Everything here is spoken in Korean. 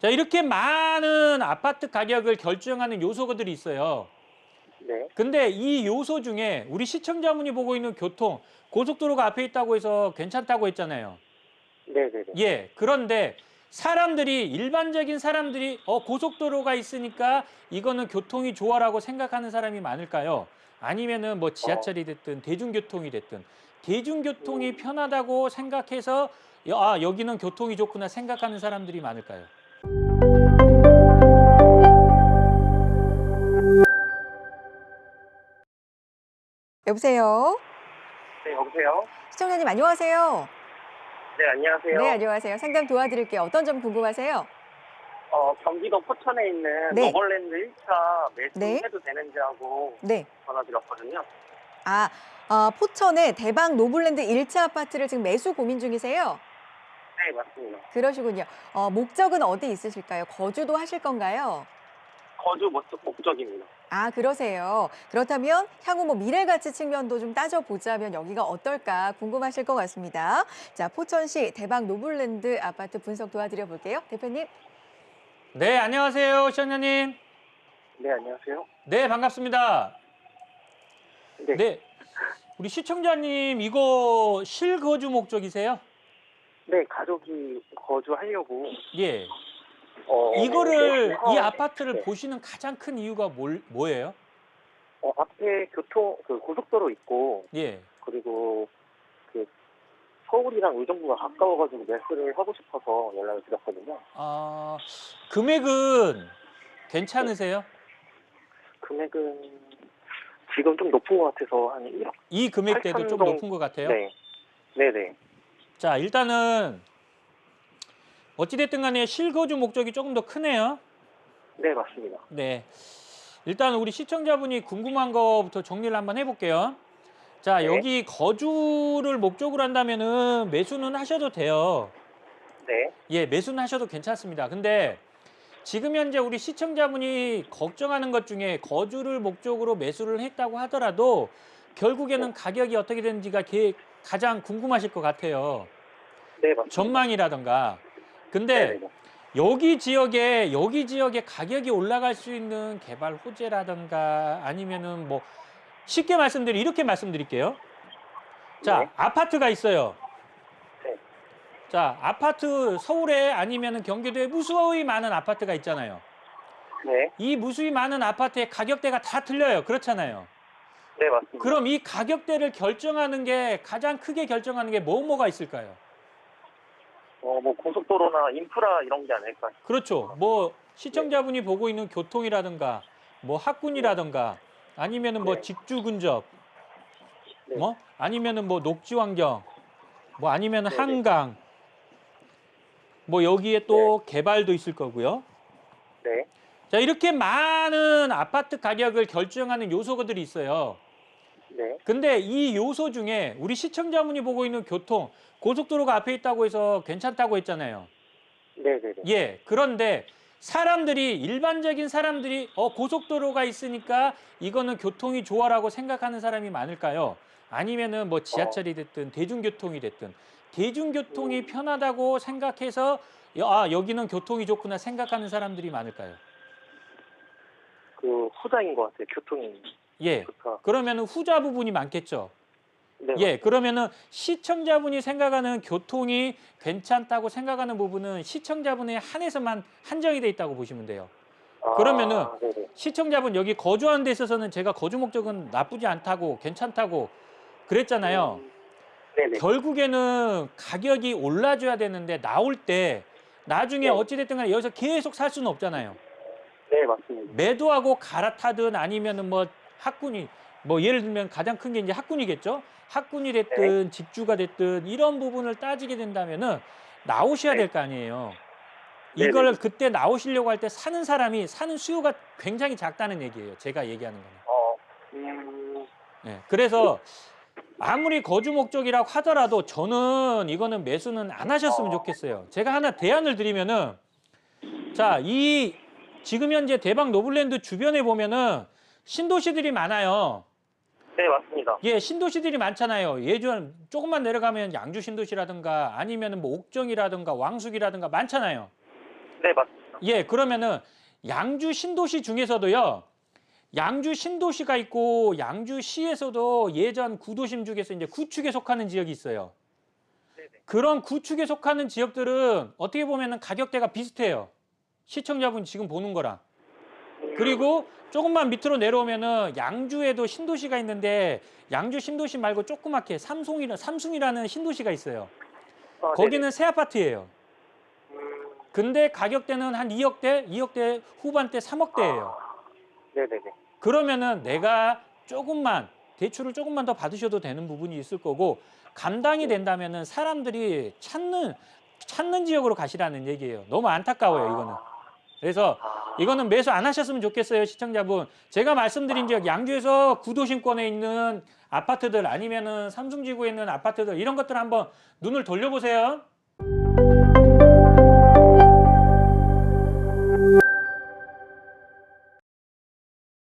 자, 이렇게 많은 아파트 가격을 결정하는 요소들이 있어요. 네. 근데 이 요소 중에 우리 시청자분이 보고 있는 교통, 고속도로가 앞에 있다고 해서 괜찮다고 했잖아요. 네 네 네. 예. 그런데 사람들이 일반적인 사람들이 어 고속도로가 있으니까 이거는 교통이 좋아라고 생각하는 사람이 많을까요? 아니면은 뭐 지하철이 됐든 대중교통이 됐든 대중교통이 편하다고 생각해서 여- 아 여기는 교통이 좋구나 생각하는 사람들이 많을까요? 여보세요. 네, 여보세요? 시청자님 안녕하세요. 네, 안녕하세요. 네, 안녕하세요. 상담 도와드릴게요. 어떤 점 궁금하세요? 어, 경기도 포천에 있는 네. 노벌랜드 1차 네. 매수해도 되는지 하고 네. 전화 드렸거든요. 아, 어, 포천의 대박 노블랜드 1차 아파트를 지금 매수 고민 중이세요? 네, 맞습니다. 그러시군요. 어, 목적은 어디 있으실까요? 거주도 하실 건가요? 거주 목적, 목적입니다. 아, 그러세요. 그렇다면 향후 뭐 미래 가치 측면도 좀 따져보자면 여기가 어떨까 궁금하실 것 같습니다. 자, 포천시 대박 노블랜드 아파트 분석 도와드려 볼게요. 대표님. 네, 안녕하세요, 시청자님. 네, 안녕하세요. 네, 반갑습니다. 네. 네. 우리 시청자님 이거 실거주 목적이세요? 네, 가족이 거주하려고 예. 어, 이거를 네, 이 어, 아파트를 네. 보시는 가장 큰 이유가 뭘, 뭐예요? 어, 앞에 교통 그 고속도로 있고 예. 그리고 그 서울이랑 의정부가 가까워가지고 매수를 하고 싶어서 연락을 드렸거든요. 아, 금액은 괜찮으세요? 금액은 지금 좀 높은 것 같아서 한 1억. 이 금액대도 8천 좀 정도- 높은 것 같아요. 네. 네네. 자, 일단은 어찌됐든 간에 실거주 목적이 조금 더 크네요. 네, 맞습니다. 네. 일단 우리 시청자분이 궁금한 거부터 정리를 한번 해볼게요. 자, 네. 여기 거주를 목적으로 한다면은 매수는 하셔도 돼요. 네. 예, 매수는 하셔도 괜찮습니다. 근데 지금 현재 우리 시청자분이 걱정하는 것 중에 거주를 목적으로 매수를 했다고 하더라도 결국에는 가격이 어떻게 되는지가 게- 가장 궁금하실 것 같아요. 네, 맞습니다. 전망이라던가. 근데 네네. 여기 지역에 여기 지역에 가격이 올라갈 수 있는 개발 호재라든가 아니면은 뭐 쉽게 말씀드리 이렇게 말씀드릴게요. 자, 네. 아파트가 있어요. 네. 자, 아파트 서울에 아니면은 경기도에 무수히 많은 아파트가 있잖아요. 네. 이 무수히 많은 아파트의 가격대가 다 틀려요. 그렇잖아요. 네, 맞습니다. 그럼 이 가격대를 결정하는 게 가장 크게 결정하는 게 뭐 뭐가 있을까요? 어, 뭐 고속도로나 인프라 이런 게 아닐까. 그렇죠. 뭐 시청자분이 보고 있는 교통이라든가 뭐 학군이라든가 아니면은 뭐 네. 직주 근접 네. 뭐 아니면은 뭐 녹지 환경 뭐 아니면은 네, 네. 한강 뭐 여기에 또 개발도 있을 거고요. 네. 자, 이렇게 많은 아파트 가격을 결정하는 요소들이 있어요. 네. 근데 이 요소 중에 우리 시청자분이 보고 있는 교통, 고속도로가 앞에 있다고 해서 괜찮다고 했잖아요. 네 네 네. 예. 그런데 사람들이 일반적인 사람들이 어 고속도로가 있으니까 이거는 교통이 좋아라고 생각하는 사람이 많을까요? 아니면은 뭐 지하철이 됐든 대중교통이 됐든 대중교통이 음. 편하다고 생각해서 여- 아 여기는 교통이 좋구나 생각하는 사람들이 많을까요? 그 후자인 것 같아요. 교통이 예. 좋다. 그러면은 후자 부분이 많겠죠. 네. 예, 그러면은 시청자분이 생각하는 교통이 괜찮다고 생각하는 부분은 시청자분에 한해서만 한정이 돼 있다고 보시면 돼요. 아, 그러면은 네네. 시청자분 여기 거주하는 데 있어서는 제가 거주 목적은 나쁘지 않다고 괜찮다고 그랬잖아요. 음, 네네. 결국에는 가격이 올라줘야 되는데 나올 때 나중에 네. 어찌됐든 간에 여기서 계속 살 수는 없잖아요. 네, 맞습니다. 매도하고 갈아타든 아니면은 뭐 학군이 뭐 예를 들면 가장 큰 게 이제 학군이겠죠. 학군이 됐든 집주가 됐든 이런 부분을 따지게 된다면은 나오셔야 네. 될거 아니에요. 네네. 이걸 그때 나오시려고 할 때 사는 사람이 사는 수요가 굉장히 작다는 얘기예요. 제가 얘기하는 거는. 어, 음, 네. 그래서 아무리 거주 목적이라고 하더라도 저는 이거는 매수는 안 하셨으면 좋겠어요. 제가 하나 대안을 드리면은 자, 이 지금 현재 대박 노블랜드 주변에 보면은 신도시들이 많아요. 네, 맞습니다. 예, 신도시들이 많잖아요. 예전 조금만 내려가면 양주 신도시라든가 아니면은 뭐 옥정이라든가 왕숙이라든가 많잖아요. 네, 맞습니다. 예, 그러면은 양주 신도시 중에서도요. 양주 신도시가 있고 양주시에서도 예전 구도심 중에서 이제 구축에 속하는 지역이 있어요. 네네. 그런 구축에 속하는 지역들은 어떻게 보면은 가격대가 비슷해요. 시청자분 지금 보는 거랑. 그리고 조금만 밑으로 내려오면은 양주에도 신도시가 있는데 양주 신도시 말고 조그맣게 삼송이라 삼숭이라는 신도시가 있어요. 아, 거기는 새 아파트예요. 음, 근데 가격대는 한 2억대, 2억대 후반대, 3억대예요. 네네네. 그러면은 내가 조금만 대출을 조금만 더 받으셔도 되는 부분이 있을 거고 감당이 된다면은 사람들이 찾는 찾는 지역으로 가시라는 얘기예요. 너무 안타까워요, 이거는. 그래서 아, 이거는 매수 안 하셨으면 좋겠어요, 시청자분. 제가 말씀드린 지역 양주에서 구도심권에 있는 아파트들 아니면은 삼성지구에 있는 아파트들 이런 것들 한번 눈을 돌려보세요.